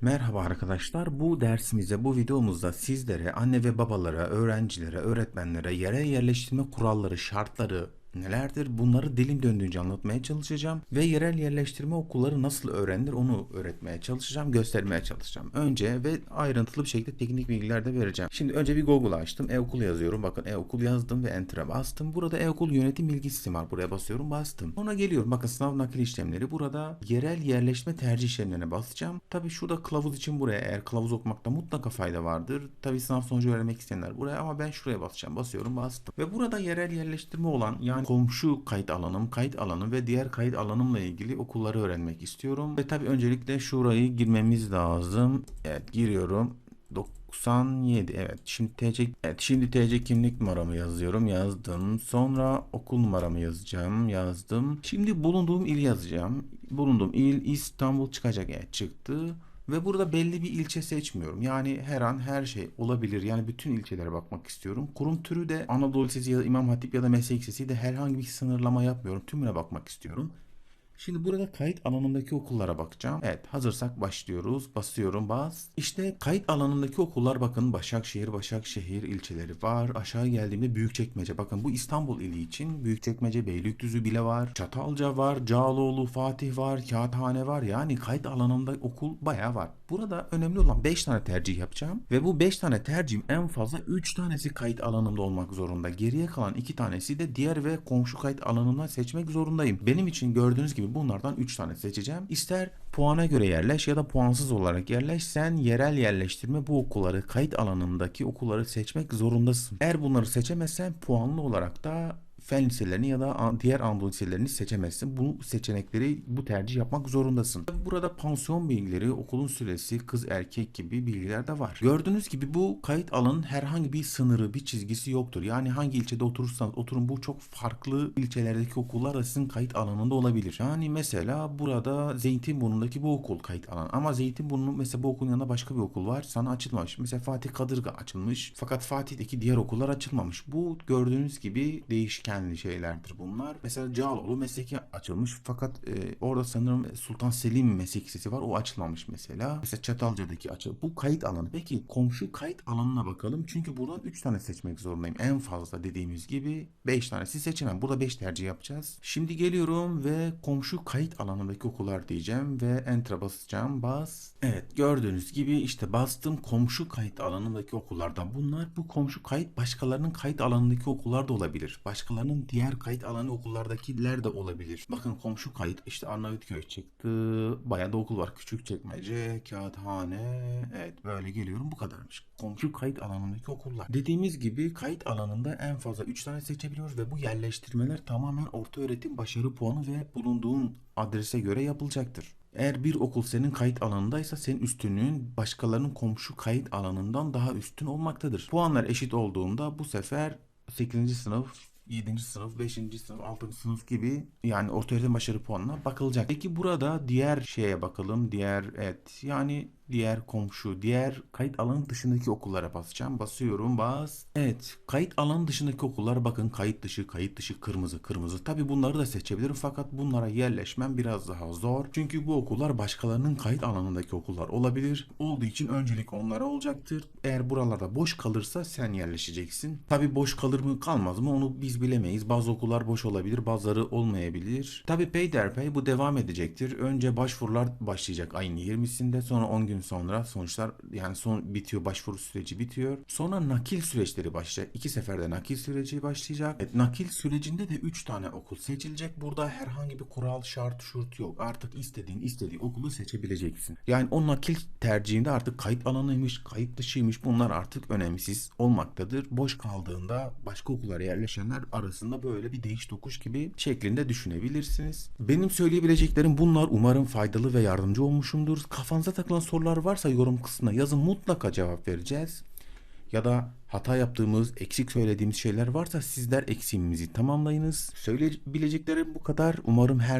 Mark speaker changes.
Speaker 1: Merhaba arkadaşlar. Bu dersimizde, bu videomuzda sizlere, anne ve babalara, öğrencilere, öğretmenlere yerel yerleştirme kuralları, şartları nelerdir? Bunları dilim döndüğünce anlatmaya çalışacağım. Ve yerel yerleştirme okulları nasıl öğrenilir onu öğretmeye çalışacağım, göstermeye çalışacağım. Önce ve ayrıntılı bir şekilde teknik bilgiler de vereceğim. Şimdi önce bir Google açtım. E-okul yazıyorum. Bakın e-okul yazdım ve enter'a bastım. Burada e-okul yönetim bilgi sistemi var. Buraya basıyorum, bastım. Sonra geliyorum. Bakın sınav nakil işlemleri. Burada yerel yerleşme tercih işlemlerine basacağım. Tabii şurada kılavuz için buraya eğer kılavuz okumakta mutlaka fayda vardır. Tabii sınav sonucu öğrenmek isteyenler buraya ama ben şuraya basacağım. Basıyorum, bastım. Ve burada yerel yerleştirme olan yani komşu kayıt alanım, kayıt alanım ve diğer kayıt alanımla ilgili okulları öğrenmek istiyorum. Ve tabii öncelikle şurayı girmemiz lazım. Evet, giriyorum. 97 evet şimdi TC evet şimdi TC kimlik numaramı yazıyorum yazdım sonra okul numaramı yazacağım yazdım şimdi bulunduğum il yazacağım bulunduğum il İstanbul çıkacak evet çıktı ve burada belli bir ilçe seçmiyorum. Yani her an her şey olabilir. Yani bütün ilçelere bakmak istiyorum. Kurum türü de Anadolu Lisesi ya da İmam Hatip ya da Meslek Lisesi de herhangi bir sınırlama yapmıyorum. Tümüne bakmak istiyorum. Şimdi burada kayıt alanındaki okullara bakacağım. Evet hazırsak başlıyoruz. Basıyorum bas. İşte kayıt alanındaki okullar bakın Başakşehir, Başakşehir ilçeleri var. Aşağı geldiğimde Büyükçekmece. Bakın bu İstanbul ili için Büyükçekmece, Beylikdüzü bile var. Çatalca var, Cağaloğlu, Fatih var, Kağıthane var. Yani kayıt alanında okul bayağı var. Burada önemli olan 5 tane tercih yapacağım. Ve bu 5 tane tercihim en fazla 3 tanesi kayıt alanımda olmak zorunda. Geriye kalan 2 tanesi de diğer ve komşu kayıt alanından seçmek zorundayım. Benim için gördüğünüz gibi bunlardan 3 tane seçeceğim. İster puana göre yerleş ya da puansız olarak yerleş. Sen yerel yerleştirme bu okulları kayıt alanındaki okulları seçmek zorundasın. Eğer bunları seçemezsen puanlı olarak da fen liselerini ya da diğer Anadolu liselerini seçemezsin. Bu seçenekleri, bu tercih yapmak zorundasın. Burada pansiyon bilgileri, okulun süresi, kız erkek gibi bilgiler de var. Gördüğünüz gibi bu kayıt alanın herhangi bir sınırı, bir çizgisi yoktur. Yani hangi ilçede oturursanız oturun bu çok farklı ilçelerdeki okullar da sizin kayıt alanında olabilir. Yani mesela burada Zeytinburnu'ndaki bu okul kayıt alanı. Ama Zeytinburnu mesela bu okulun yanında başka bir okul var. Sana açılmamış. Mesela Fatih Kadırga açılmış. Fakat Fatih'teki diğer okullar açılmamış. Bu gördüğünüz gibi değişkenli şeylerdir bunlar. Mesela Cağaloğlu mesleki açılmış. Fakat e, orada sanırım Sultan Selim meslek lisesi var. O açılmamış mesela. Mesela Çatalca'daki açıl. Bu kayıt alanı. Peki komşu kayıt alanına bakalım. Çünkü buradan 3 tane seçmek zorundayım. En fazla dediğimiz gibi 5 tanesi seçemem. Burada 5 tercih yapacağız. Şimdi geliyorum ve komşu kayıt alanındaki okullar diyeceğim ve enter'a basacağım. Bas. Evet gördüğünüz gibi işte bastım komşu kayıt alanındaki okullardan. Bunlar bu komşu kayıt başkalarının kayıt alanındaki okullar da olabilir. Başkalarının diğer kayıt alanı okullardakiler de olabilir. Bakın komşu kayıt işte Arnavutköy çıktı. Bayağı da okul var. Küçükçekmece, Kağıthane. Evet böyle geliyorum bu kadarmış. Komşu kayıt alanındaki okullar. Dediğimiz gibi kayıt alanında en fazla 3 tane seçebiliyoruz ve bu yerleştirmeler tamamen orta öğretim başarı puanı ve bulunduğun adrese göre yapılacaktır. Eğer bir okul senin kayıt alanındaysa senin üstünlüğün başkalarının komşu kayıt alanından daha üstün olmaktadır. Puanlar eşit olduğunda bu sefer 8. sınıf 7. sınıf, 5. sınıf, 6. sınıf gibi yani orta öğretim başarı puanına bakılacak. Peki burada diğer şeye bakalım. Diğer evet yani diğer komşu, diğer kayıt alanı dışındaki okullara basacağım. Basıyorum bas. Evet kayıt alanı dışındaki okullar bakın kayıt dışı, kayıt dışı kırmızı, kırmızı. Tabi bunları da seçebilirim fakat bunlara yerleşmem biraz daha zor. Çünkü bu okullar başkalarının kayıt alanındaki okullar olabilir. Olduğu için öncelik onlara olacaktır. Eğer buralarda boş kalırsa sen yerleşeceksin. Tabi boş kalır mı kalmaz mı onu biz bilemeyiz. Bazı okullar boş olabilir, bazıları olmayabilir. Tabi peyderpey bu devam edecektir. Önce başvurular başlayacak ayın 20'sinde sonra 10 gün sonra sonuçlar yani son bitiyor başvuru süreci bitiyor. Sonra nakil süreçleri başlayacak. İki seferde nakil süreci başlayacak. Evet, nakil sürecinde de 3 tane okul seçilecek. Burada herhangi bir kural, şart, şurt yok. Artık istediğin istediği okulu seçebileceksin. Yani o nakil tercihinde artık kayıt alanıymış, kayıt dışıymış bunlar artık önemsiz olmaktadır. Boş kaldığında başka okullara yerleşenler arasında böyle bir değiş tokuş gibi şeklinde düşünebilirsiniz. Benim söyleyebileceklerim bunlar. Umarım faydalı ve yardımcı olmuşumdur. Kafanıza takılan sorular varsa yorum kısmına yazın mutlaka cevap vereceğiz. Ya da hata yaptığımız, eksik söylediğimiz şeyler varsa sizler eksiğimizi tamamlayınız. Söyleyebileceklerim bu kadar. Umarım her